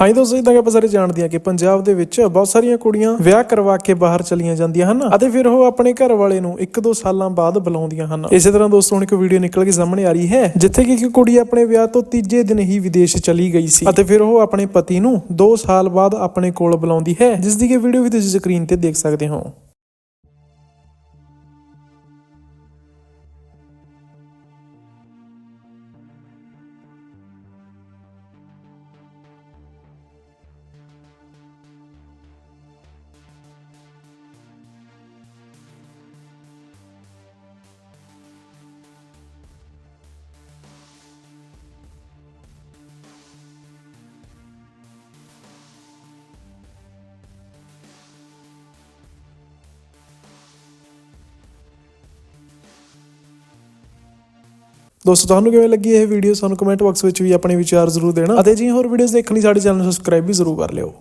ਹਾਂਜੀ ਦੋਸਤੋ ਜਿੱਦਾਂ ਕਿ ਆਪਾਂ ਸਾਰੇ ਜਾਣਦੇ ਹਾਂ ਕਿ ਪੰਜਾਬ ਦੇ ਵਿੱਚ ਬਹੁਤ ਸਾਰੀਆਂ ਕੁੜੀਆਂ ਵਿਆਹ ਕਰਵਾ ਕੇ ਬਾਹਰ ਚਲੀਆਂ ਜਾਂਦੀਆਂ ਹਨ ਅਤੇ ਫਿਰ ਉਹ ਆਪਣੇ ਘਰ ਵਾਲੇ ਨੂੰ ਇੱਕ ਦੋ ਸਾਲਾਂ ਬਾਅਦ ਬੁਲਾਉਂਦੀਆਂ ਹਨ। ਇਸੇ ਤਰ੍ਹਾਂ ਦੋਸਤੋ, ਹੁਣ ਇੱਕ ਵੀਡੀਓ ਨਿਕਲ ਕੇ ਸਾਹਮਣੇ ਆ ਰਹੀ ਹੈ, ਜਿੱਥੇ ਕਿ ਇੱਕ ਕੁੜੀ ਆਪਣੇ ਵਿਆਹ ਤੋਂ ਤੀਜੇ ਦਿਨ ਹੀ ਵਿਦੇਸ਼ ਚਲੀ ਗਈ ਸੀ ਅਤੇ ਫਿਰ ਉਹ ਆਪਣੇ ਪਤੀ ਨੂੰ 2 ਸਾਲ ਬਾਅਦ ਆਪਣੇ ਕੋਲ ਬੁਲਾਉਂਦੀ ਹੈ, ਜਿਸ ਦੀ ਕਿ ਵੀਡੀਓ ਵੀ ਤੁਸੀਂ ਸਕਰੀਨ ਤੇ ਦੇਖ ਸਕਦੇ ਹੋ। ਦੋਸਤੋ, ਤੁਹਾਨੂੰ ਕਿਵੇਂ ਲੱਗੀ ਇਹ ਵੀਡੀਓ ਸਾਨੂੰ ਕਮੈਂਟ ਬਾਕਸ ਵਿੱਚ ਵੀ ਆਪਣੇ ਵਿਚਾਰ ਜ਼ਰੂਰ ਦੇਣਾ ਅਤੇ ਜੀ ਹੋਰ ਵੀਡੀਓਜ਼ ਦੇਖਣ ਲਈ ਸਾਡੇ ਚੈਨਲ ਨੂੰ ਸਬਸਕ੍ਰਾਈਬ ਵੀ ਜ਼ਰੂਰ ਕਰ ਲਿਓ।